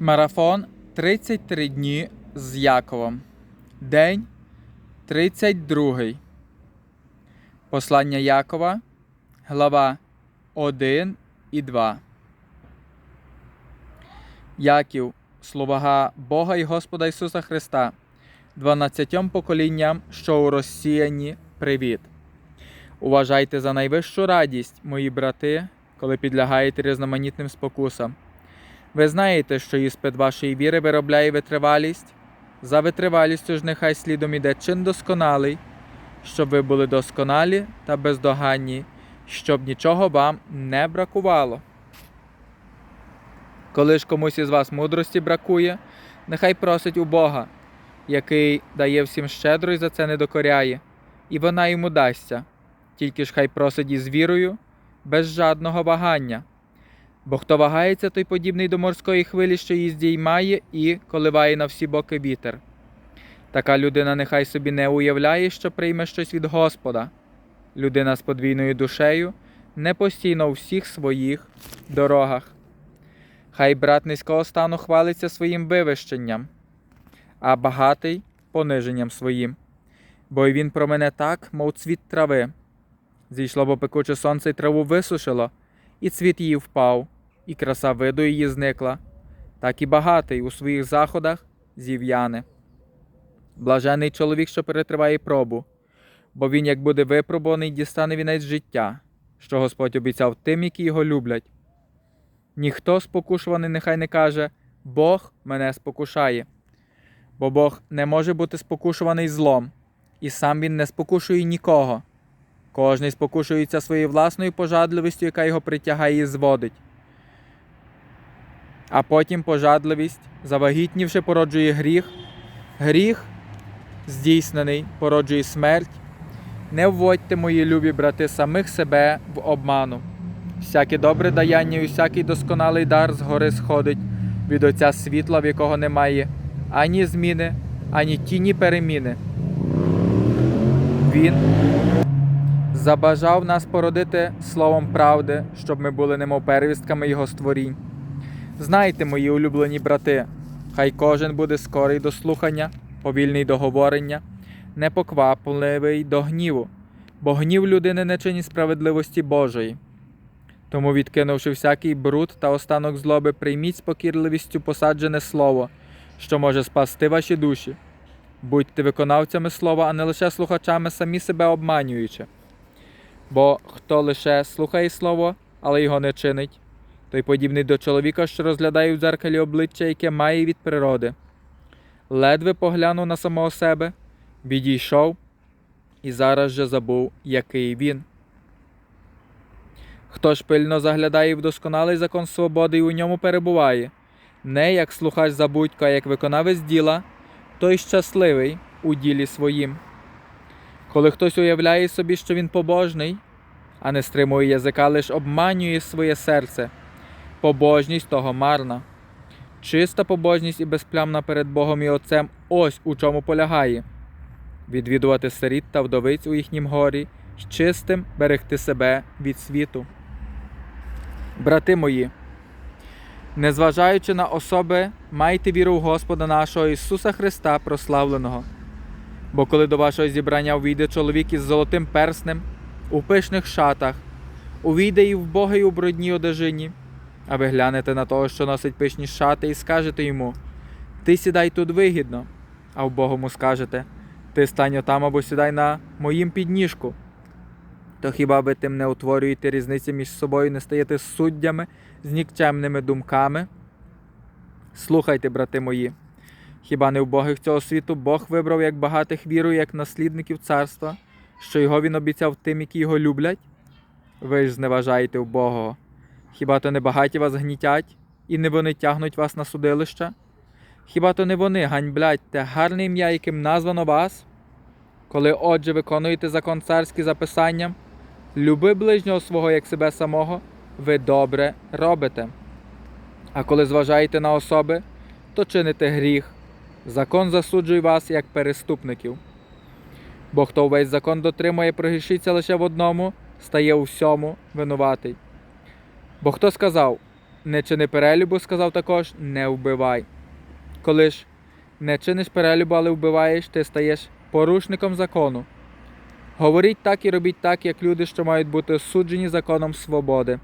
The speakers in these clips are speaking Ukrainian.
Марафон 33 дні з Яковом. День 32. Послання Якова, глава 1 і 2. Яків, слуга Бога і Господа Ісуса Христа, 12 поколінням, що у розсіяні привіт. Уважайте за найвищу радість, мої брати, коли підлягаєте різноманітним спокусам. Ви знаєте, що іспит вашої віри виробляє витривалість. За витривалістю ж нехай слідом іде чин досконалий, щоб ви були досконалі та бездоганні, щоб нічого вам не бракувало. Коли ж комусь із вас мудрості бракує, нехай просить у Бога, який дає всім щедро і за це не докоряє, і вона йому дасться, тільки ж хай просить із вірою, без жадного вагання. Бо хто вагається, той подібний до морської хвилі, що її здіймає і коливає на всі боки вітер. Така людина нехай собі не уявляє, що прийме щось від Господа. Людина з подвійною душею не постійно у всіх своїх дорогах. Хай брат низького стану хвалиться своїм вивищенням, а багатий пониженням своїм. Бо й він про мене так, мов цвіт трави. Зійшло бо пекуче сонце й траву висушило, і цвіт її впав, і краса виду її зникла, так і багатий у своїх заходах зів'яне. Блажений чоловік, що перетриває пробу, бо він, як буде випробуваний, дістане вінець життя, що Господь обіцяв тим, які його люблять. Ніхто спокушуваний нехай не каже Бог мене спокушає, бо Бог не може бути спокушуваний злом, і сам він не спокушує нікого. Кожний спокушується своєю власною пожадливістю, яка його притягає і зводить. А потім пожадливість, завагітнівши, породжує гріх. Гріх, здійснений, породжує смерть. Не вводьте, мої любі брати, самих себе в обману. Всяке добре даяння і всякий досконалий дар згори сходить від Отця світла, в якого немає ані зміни, ані тіні переміни. Він забажав нас породити словом правди, щоб ми були немов первістками Його створінь. Знайте, мої улюблені брати, хай кожен буде скорий до слухання, повільний до говорення, непоквапливий до гніву, бо гнів людини не чинить справедливості Божої. Тому, відкинувши всякий бруд та останок злоби, прийміть з покірливістю посаджене слово, що може спасти ваші душі. Будьте виконавцями слова, а не лише слухачами, самі себе обманюючи. Бо хто лише слухає слово, але його не чинить, той подібний до чоловіка, що розглядає в дзеркалі обличчя, яке має від природи. Ледве поглянув на самого себе, відійшов і зараз же забув, який він. Хто ж пильно заглядає в досконалий закон свободи і у ньому перебуває, не як слухач забудько, а як виконавець діла, той щасливий у ділі своїм. Коли хтось уявляє собі, що він побожний, а не стримує язика, лиш обманює своє серце, побожність того марна. Чиста побожність і безплямна перед Богом і Отцем ось у чому полягає відвідувати сиріт та вдовиць у їхнім горі, з чистим берегти себе від світу. Брати мої, незважаючи на особи, майте віру в Господа нашого Ісуса Христа прославленого. Бо коли до вашого зібрання увійде чоловік із золотим перснем, у пишних шатах, увійде і в Бога і у брудній одежині, а ви глянете на того, що носить пишні шати, і скажете йому: Ти сідай тут вигідно, а в Богому скажете, ти стань отам або сідай на моїм підніжку. То хіба ви тим не утворюєте різниці між собою, не стаєте суддями з нікчемними думками? Слухайте, брати мої. Хіба не в богих цього світу Бог вибрав як багатих віру, як наслідників царства, що його він обіцяв тим, які його люблять? Ви ж зневажаєте убогого. Хіба то не багаті вас гнітять, і не вони тягнуть вас на судилища? Хіба то не вони ганьблять те гарне ім'я, яким названо вас? Коли, отже, виконуєте закон царський за писанням, люби ближнього свого як себе самого, ви добре робите. А коли зважаєте на особи, то чините гріх. Закон засуджує вас як переступників. Бо хто увесь закон дотримує, прогрішиться лише в одному, стає у всьому винуватий. Бо хто сказав: не чини перелюбу, сказав також не вбивай. Коли ж не чиниш перелюбу, але вбиваєш, ти стаєш порушником закону. Говоріть так і робіть так, як люди, що мають бути суджені законом свободи.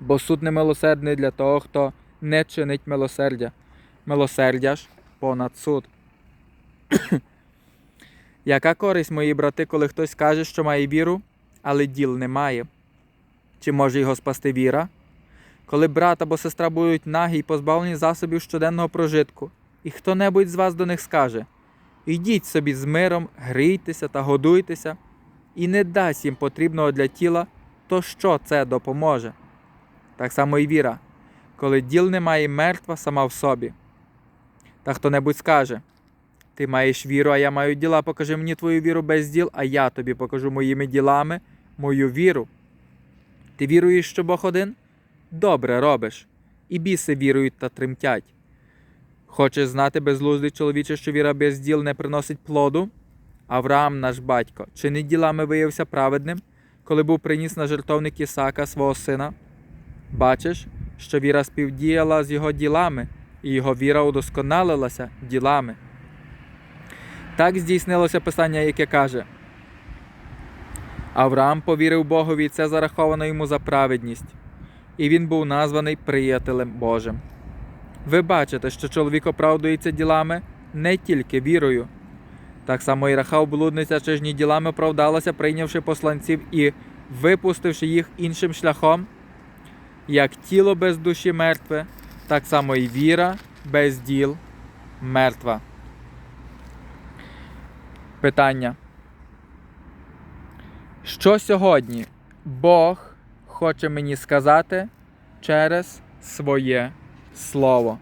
Бо суд не милосердний для того, хто не чинить милосердя. Милосердя ж понад суд. Яка користь, мої брати, коли хтось каже, що має віру, але діл немає? Чи може його спасти віра? Коли брат або сестра будуть нагі й позбавлені засобів щоденного прожитку, і хто-небудь з вас до них скаже: Ідіть собі з миром, грійтеся та годуйтеся, і не дасть їм потрібного для тіла, то що це допоможе? Так само і віра, коли діл немає мертва сама в собі. Та хто-небудь скаже: Ти маєш віру, а я маю діла, покажи мені твою віру без діл, а я тобі покажу моїми ділами мою віру. Ти віруєш, що Бог один? Добре робиш, і біси вірують та тремтять. Хочеш знати, безглуздий чоловіче, що віра без діл не приносить плоду? Авраам, наш батько, чи не ділами виявився праведним, коли був приніс на жертовник Ісака свого сина? Бачиш, що віра співдіяла з його ділами, і його віра удосконалилася ділами. Так здійснилося писання, яке каже: Авраам повірив Богові, і це зараховано йому за праведність, і він був названий приятелем Божим. Ви бачите, що чоловік оправдується ділами не тільки вірою. Так само і Рахав блудниця чи ж ділами оправдалася, прийнявши посланців і випустивши їх іншим шляхом. Як тіло без душі мертве, так само і віра без діл мертва. Питання. Що сьогодні Бог хоче мені сказати через своє слово?